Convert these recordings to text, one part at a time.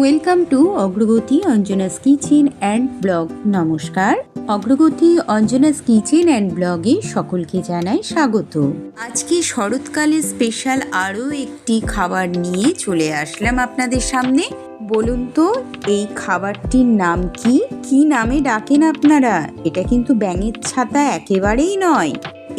Welcome to অগ্রগতি Anjana's kitchen and blog নমস্কার অগ্রগতি অঞ্জনাস কিচেন অ্যান্ড ব্লগে সকলকে জানাই স্বাগত। আজকে শরৎকালের স্পেশাল আরও একটি খাবার নিয়ে চলে আসলাম আপনাদের সামনে। বলুন তো, এই খাবারটির নাম কি? কি নামে ডাকেন আপনারা? এটা কিন্তু ব্যাঙের ছাতা একেবারেই নয়।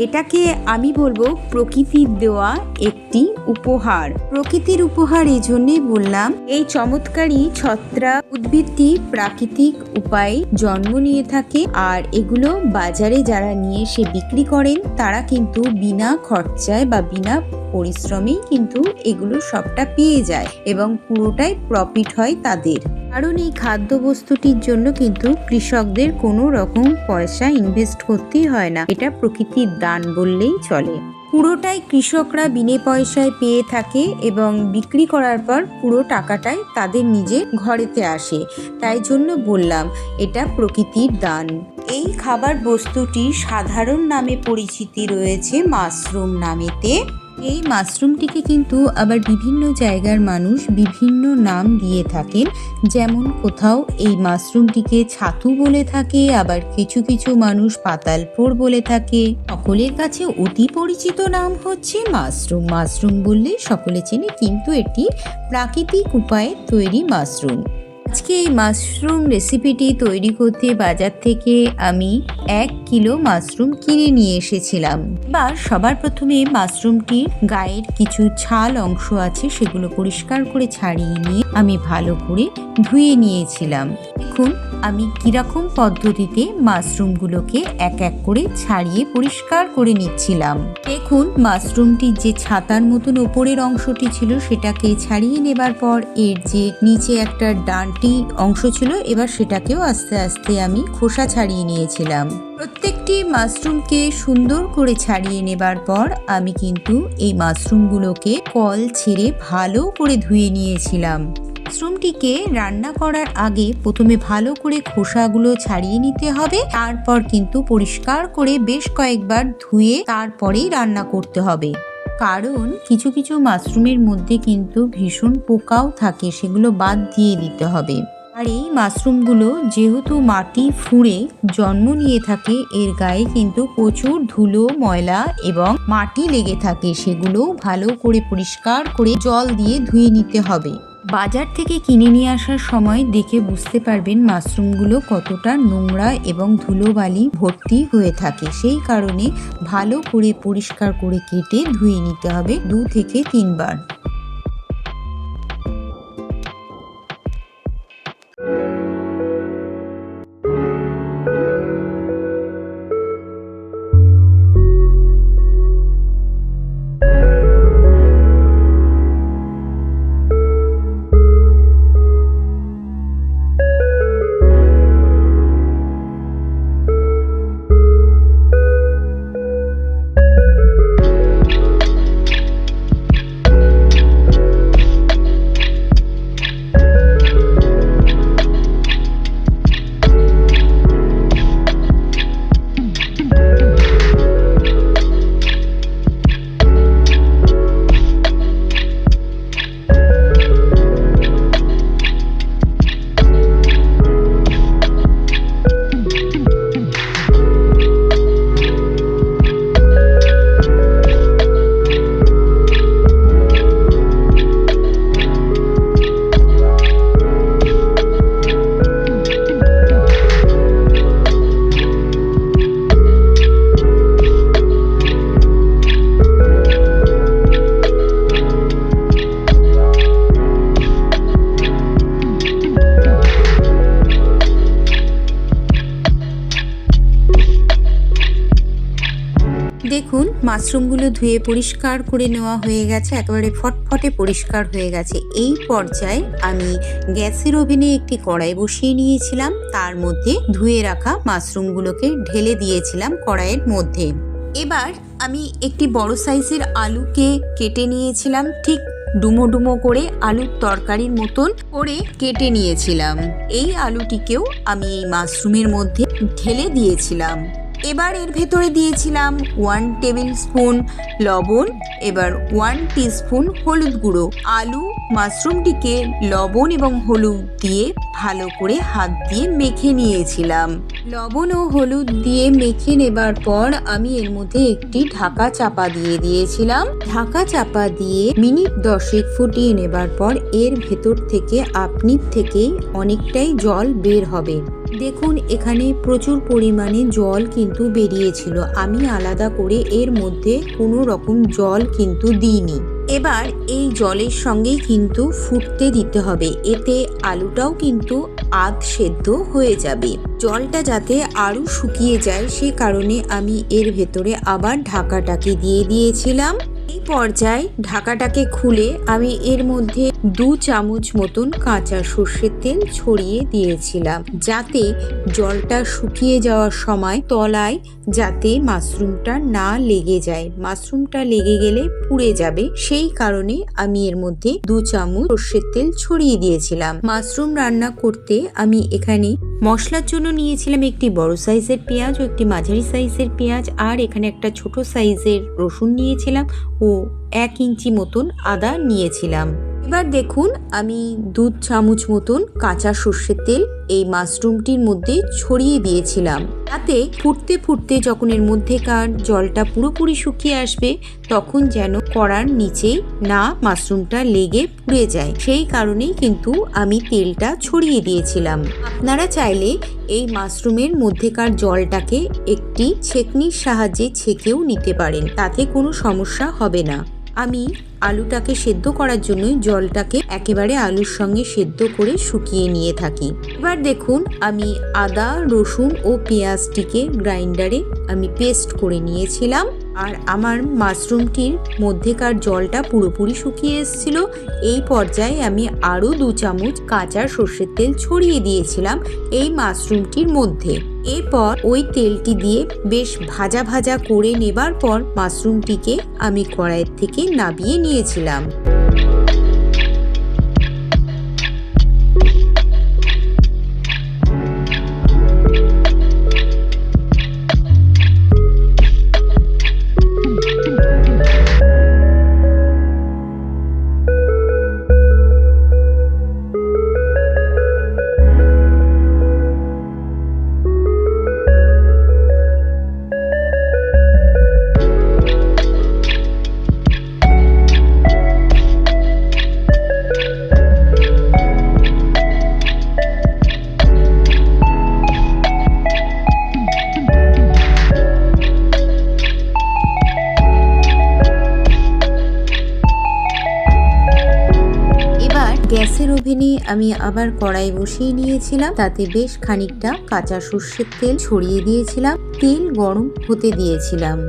এটাকে আমি বলব প্রকৃতির দেওয়া একটি উপহার। প্রকৃতির উপহার এই জন্যই বললাম, এই চমৎকারী ছত্রা উদ্ভিদটি প্রাকৃতিক উপায়ে জন্ম নিয়ে থাকে আর এগুলো বাজারে যারা নিয়ে এসে বিক্রি করেন, তারা কিন্তু বিনা খরচায় বা বিনা পরিশ্রমেই কিন্তু এগুলো সবটা পেয়ে যায় এবং পুরোটাই প্রফিট হয় তাদের। কারণ এই খাদ্যবস্তুটির জন্য কিন্তু কৃষকদের কোনো রকম পয়সা ইনভেস্ট করতেই হয় না। এটা প্রকৃতির দান বললেই চলে। পুরোটাই কৃষকরা বিনে পয়সায় পেয়ে থাকে এবং বিক্রি করার পর পুরো টাকাটাই তাদের নিজের ঘরেতে আসে। তাই জন্য বললাম, এটা প্রকৃতির দান। এই খাবার বস্তুটি সাধারণ নামে পরিচিতি রয়েছে মাশরুম নামেতে। এই মাশরুমটিকে কিন্তু আবার বিভিন্ন জায়গার মানুষ বিভিন্ন নাম দিয়ে থাকেন। যেমন কোথাও এই মাশরুমটিকে ছাতু বলে থাকে, আবার কিছু কিছু মানুষ পাতালপুর বলে থাকে। সকলের কাছে অতি পরিচিত নাম হচ্ছে মাশরুম। মাশরুম বললে সকলে চেনে, কিন্তু এটি প্রাকৃতিক উপায়ে তৈরি মাশরুম। আজকে এই মাশরুম রেসিপিটি তৈরি করতে বাজার থেকে আমি এক কিলো মাশরুম কিনে নিয়ে এসেছিলাম। বা সবার প্রথমে মাশরুমটির গায়ের কিছু ছাল অংশ আছে সেগুলো পরিষ্কার করে ছাড়িয়ে নিয়ে আমি ভালো করে ধুয়ে নিয়েছিলাম। দেখুন আমি কীরকম পদ্ধতিতে মাশরুমগুলোকে এক এক করে ছাড়িয়ে পরিষ্কার করে নিচ্ছিলাম। দেখুন মাশরুমটির যে ছাতার মতন ওপরের অংশটি ছিল সেটাকে ছাড়িয়ে নেবার পর এর যে নিচে একটা ডানটি অংশ ছিল, এবার সেটাকেও আস্তে আস্তে আমি খোসা ছাড়িয়ে নিয়েছিলাম। প্রত্যেকটি মাশরুমকে সুন্দর করে ছাড়িয়ে নেবার পর আমি কিন্তু এই মাশরুমগুলোকে কল ছেড়ে ভালো করে ধুয়ে নিয়েছিলাম। মাশরুমটিকে রান্না করার আগে প্রথমে ভালো করে খোসাগুলো ছাড়িয়ে নিতে হবে। তারপর কিন্তু পরিষ্কার করে বেশ কয়েকবার ধুয়ে তারপরেই রান্না করতে হবে। কারণ কিছু কিছু মাশরুমের মধ্যে কিন্তু ভীষণ পোকাও থাকে, সেগুলো বাদ দিয়ে দিতে হবে। আর এই মাশরুমগুলো যেহেতু মাটি ফুঁড়ে জন্ম নিয়ে থাকে, এর গায়ে কিন্তু প্রচুর ধুলো, ময়লা এবং মাটি লেগে থাকে সেগুলো ভালো করে পরিষ্কার করে জল দিয়ে ধুয়ে নিতে হবে। বাজার থেকে কিনে নিয়ে আসার সময় দেখে বুঝতে পারবেন মাশরুমগুলো কতটা নোংরা এবং ধুলোবালি ভর্তি হয়ে থাকে। সেই কারণে ভালো করে পরিষ্কার করে কেটে ধুয়ে নিতে হবে দু থেকে তিনবার। দেখুন, মাশরুমগুলো ধুয়ে পরিষ্কার করে নেওয়া হয়ে গেছে, একেবারে ফটফটে পরিষ্কার হয়ে গেছে। এই পর্যায়ে আমি গ্যাসের ওভেনে একটি কড়াই বসিয়ে নিয়েছিলাম, তার মধ্যে ধুয়ে রাখা মাশরুমগুলোকে ঢেলে দিয়েছিলাম কড়াইয়ের মধ্যে। এবার আমি একটি বড় সাইজের আলুকে কেটে নিয়েছিলাম, ঠিক ডুমো ডুমো করে আলুর তরকারির মতন করে কেটে নিয়েছিলাম। এই আলুটিকেও আমি এই মাশরুমের মধ্যে ঢেলে দিয়েছিলাম। এবার এর ভেতরে দিয়েছিলাম ওয়ান টেবিল স্পুন লবণ, এবার ওয়ান স্পুন হলুদ গুঁড়ো। আলু, মাশরুমটিকে লবণ এবং হলুদ দিয়ে ভালো করে হাত দিয়ে মেখে নিয়েছিলাম। লবণ ও হলুদ দিয়ে মেখে নেবার পর আমি এর মধ্যে একটি ঢাকা চাপা দিয়ে দিয়েছিলাম। ঢাকা চাপা দিয়ে মিনিট দশেক ফুটিয়ে নেবার পর এর ভেতর থেকে আপনি থেকেই অনেকটাই জল বের হবে। দেখুন, এখানে প্রচুর পরিমাণে জল কিন্তু বেরিয়েছিল। আমি আলাদা করে এর মধ্যে কোনো রকম জল কিন্তু দিইনি। এবার এই জলের সঙ্গেই কিন্তু ফুটতে দিতে হবে। এতে আলুটাও কিন্তু আধ সেদ্ধ হয়ে যাবে। জলটা যাতে আরও শুকিয়ে যায়, সে কারণে আমি এর ভেতরে আবার ঢাকাটাকে দিয়ে দিয়েছিলাম। এই পর্যায়ে ঢাকাটাকে খুলে আমি এর মধ্যে দু চামচ মতন কাঁচা সর্ষের তেল ছড়িয়ে দিয়েছিলাম, যাতে জলটা শুকিয়ে যাওয়ার সময় তলায় যাতে মাশরুমটা না লেগে যায়। মাশরুমটা লেগে গেলে পুড়ে যাবে, সেই কারণে আমি এর মধ্যে দু চামচ সর্ষের তেল ছড়িয়ে দিয়েছিলাম। মাশরুম রান্না করতে আমি এখানে মশলার জন্য নিয়েছিলাম একটি বড় সাইজের পেঁয়াজ ও একটি মাঝারি সাইজের পেঁয়াজ, আর এখানে একটা ছোট সাইজের রসুন নিয়েছিলাম। ও এক ইঞ্চি মতন আদা নিয়েছিলাম। এবার দেখুন আমি দু চামচ মতন কাঁচা সর্ষের তেল এই মাশরুমটির মধ্যে ছড়িয়ে দিয়েছিলাম। তাতে ফুটতে ফুটতে যখন এর মধ্যেকার জলটা পুরোপুরি শুকিয়ে আসবে, তখন যেন কড়ার নিচে না মাশরুমটা লেগে পুড়ে যায়। সেই কারণেই কিন্তু আমি তেলটা ছড়িয়ে দিয়েছিলাম। আপনারা চাইলে এই মাশরুমের মধ্যেকার জলটাকে একটি ছেকনির সাহায্যে ছেঁকেও নিতে পারেন, তাতে কোনো সমস্যা হবে না। আমি আলুটাকে সেদ্ধ করার জন্য জলটাকে একেবারে আলুর সঙ্গে সেদ্ধ করে শুকিয়ে নিয়ে থাকি। এবার দেখুন, আমি আদা, রসুন ও পেঁয়াজটিকে গ্রাইন্ডারে আমি পেস্ট করে নিয়েছিলাম। আর আমার মাশরুমটির মধ্যেকার জলটা পুরোপুরি শুকিয়ে এসেছিল। এই পর্যায়ে আমি আরও দু চামচ কাঁচা সর্ষের তেল ছড়িয়ে দিয়েছিলাম এই মাশরুমটির মধ্যে। এরপর ওই তেলটি দিয়ে বেশ ভাজা ভাজা করে নেবার পর মাশরুমটিকে আমি কড়াইয়ের থেকে নাবিয়ে নিয়েছিলাম। আমি আবার কড়াই বসিয়ে নিয়েছিলাম। তাতে বেশ খানিকটা কাঁচা সর্ষের তেল ছড়িয়ে দিয়েছিলাম। তেল গরম হতে দিয়েছিলাম।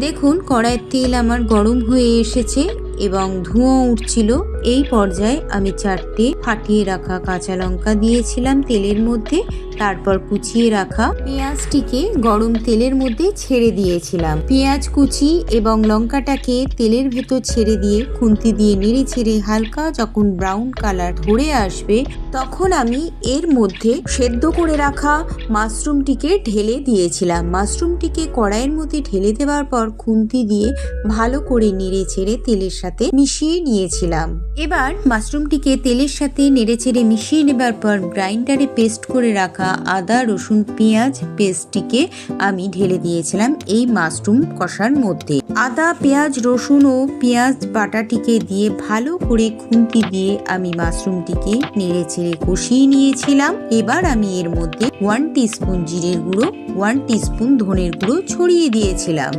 দেখুন, কড়াইয়ের তেল আমার গরম হয়ে এসেছে এবং ধোঁয়া উঠছিল। এই পর্যায়ে আমি চারটে ফাটিয়ে রাখা কাঁচা লঙ্কা দিয়েছিলাম তেলের মধ্যে, তারপর কুচিয়ে রাখা পেঁয়াজটিকে গরম তেলের মধ্যে ছেড়ে দিয়েছিলাম। পেঁয়াজ, কুচি এবং লঙ্কাটাকে তেলের ভেতর ছেড়ে দিয়ে খুন্তি দিয়ে নেড়ে ছেড়ে হালকা যখন ব্রাউন কালার ধরে আসবে, তখন আমি এর মধ্যে সেদ্ধ করে রাখা মাশরুমটিকে ঢেলে দিয়েছিলাম। মাশরুমটিকে কড়াইয়ের মধ্যে ঢেলে দেওয়ার পর খুন্তি দিয়ে ভালো করে নেড়ে ছেড়ে তেলের সাথে মিশিয়ে নিয়েছিলাম। এবার মাশরুমটিকে তেলের সাথে নেড়ে ছেড়ে মিশিয়ে নেবার পর গ্রাইন্ডারে পেস্ট করে রাখা আদা, রসুন, পেঁয়াজ পেস্টটিকে আমি ঢেলে দিয়েছিলাম এই মাশরুম কষার মধ্যে। আদা, পেঁয়াজ, রসুন ও পেঁয়াজ বাটাটিকে দিয়ে ভালো করে খুন্তি দিয়ে আমি মাশরুমটিকে নেড়ে ছেড়ে কষিয়ে নিয়েছিলাম। এবার আমি এর মধ্যে ওয়ান টিস্পুন জিরের গুঁড়ো, ওয়ান টিস্পুন ধনের গুঁড়ো ছড়িয়ে দিয়েছিলাম।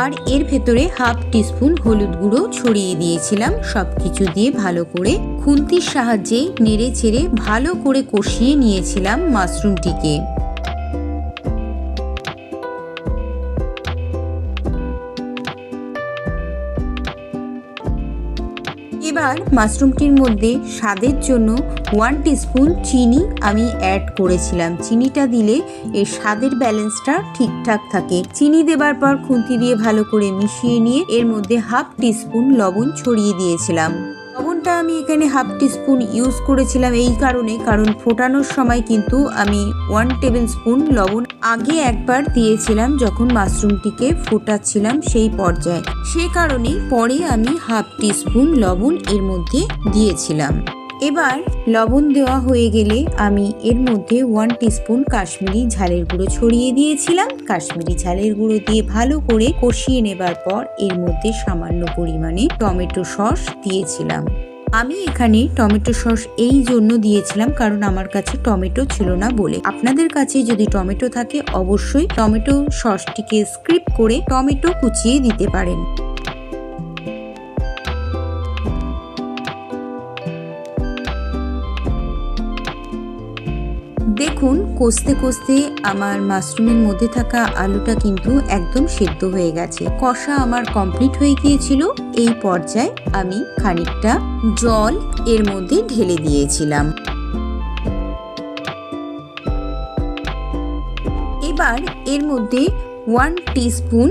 আর এর ভেতরে হাফ টিস্পুন হলুদ গুঁড়ো ছড়িয়ে দিয়েছিলাম। সব কিছু দিয়ে ভালো করে খুন্তির সাহায্যে নেড়ে ছেড়ে ভালো করে কষিয়ে নিয়েছিলাম মাশরুমটিকে। এবার মাশরুমটির মধ্যে স্বাদের জন্য ওয়ান টিস্পুন চিনি আমি অ্যাড করেছিলাম। চিনিটা দিলে এর স্বাদের ব্যালেন্সটা ঠিকঠাক থাকে। চিনি দেবার পর খুন্তি দিয়ে ভালো করে মিশিয়ে নিয়ে এর মধ্যে হাফ টিস্পুন লবণ ছড়িয়ে দিয়েছিলাম। লবণটা আমি এখানে হাফ টিস্পুন ইউজ করেছিলাম এই কারণে, কারণ ফোটানোর সময় কিন্তু আমি ওয়ান টেবিল স্পুন লবণ আগে একবার দিয়েছিলাম যখন মাশরুমটিকে ফোটাচ্ছিলাম সেই পর্যায়ে। সে কারণে পরে আমি হাফ টিস্পুন লবণ এর মধ্যে দিয়েছিলাম। এবার লবণ দেওয়া হয়ে গেলে আমি এর মধ্যে ওয়ান টিস্পুন কাশ্মীরি ঝালের গুঁড়ো ছড়িয়ে দিয়েছিলাম। কাশ্মীরি ঝালের গুঁড়ো দিয়ে ভালো করে কষিয়ে নেবার পর এর মধ্যে সামান্য পরিমাণে টমেটো সস দিয়েছিলাম। আমি এখানে টমেটো সস এই জন্য দিয়েছিলাম কারণ আমার কাছে টমেটো ছিল না বলে। আপনাদের কাছে যদি টমেটো থাকে অবশ্যই টমেটো সসটিকে স্ক্রিপ করে টমেটো কুচিয়ে দিতে পারেন। দেখুন, কষতে কষতে আমার মাশরুমের মধ্যে থাকা আলুটা কিন্তু একদম সেদ্ধ হয়ে গেছে। কষা আমার কমপ্লিট হয়ে গিয়েছিল। এই পর্যায়ে আমি খানিকটা জল এর মধ্যে ঢেলে দিয়েছিলাম। এবার এর মধ্যে ওয়ান টিস্পুন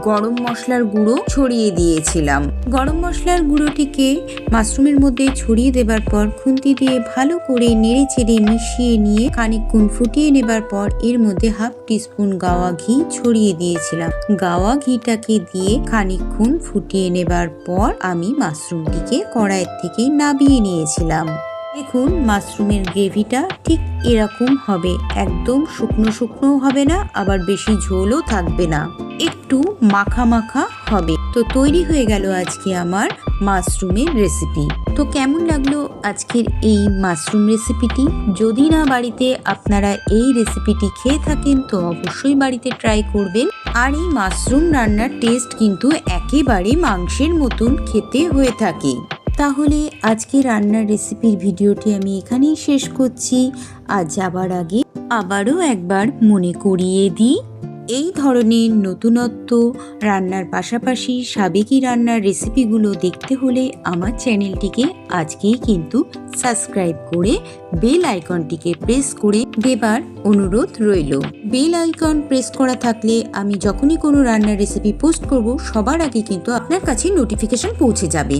গরম মশলার গুঁড়ো ছড়িয়ে দিয়েছিলাম। গরম মশলার গুঁড়োটিকে মাশরুমের মধ্যে ছড়িয়ে দেবার পর খুন্তি দিয়ে ভালো করে নেড়ে চেড়ে মিশিয়ে নিয়ে খানিকক্ষণ ফুটিয়ে নেবার পর এর মধ্যে হাফ টিস্পুন গাওয়া ঘি ছড়িয়ে দিয়েছিলাম। গাওয়া ঘিটাকে দিয়ে খানিকক্ষণ ফুটিয়ে নেবার পর আমি মাশরুমটিকে কড়াইয়ের থেকে নাবিয়ে নিয়েছিলাম। দেখুন, মাশরুমের গ্রেভিটা ঠিক এরকম হবে। একদম শুকনো শুকনো হবে না, আবার বেশি ঝোলও থাকবে না। একটু মাখা মাখা হবে। তো তৈরি হয়ে গেল আজকে আমার মাশরুমের রেসিপি। তো কেমন লাগল আজকের এই মাশরুম রেসিপিটি? যদি না বাড়িতে আপনারা এই রেসিপিটি খেয়ে থাকেন, তো অবশ্যই বাড়িতে ট্রাই করবেন। আর এই মাশরুম রান্নার টেস্ট কিন্তু একেবারে মাংসের মতন খেতে হয়ে থাকে। তাহলে আজকে রান্নার রেসিপির ভিডিওটি আমি এখানেই শেষ করছি। আর যাবার আগে আবারও একবার মনে করিয়ে দিই, এই ধরনের নতুনত্ব রান্নার পাশাপাশি সাবেকি রান্নার রেসিপিগুলো দেখতে হলে আমার চ্যানেলটিকে আজকেই কিন্তু সাবস্ক্রাইব করে বেল আইকনটিকে প্রেস করে দেবার অনুরোধ রইল। বেল আইকন প্রেস করা থাকলে আমি যখনই কোনো রান্নার রেসিপি পোস্ট করব, সবার আগে কিন্তু আপনার কাছে নোটিফিকেশন পৌঁছে যাবে।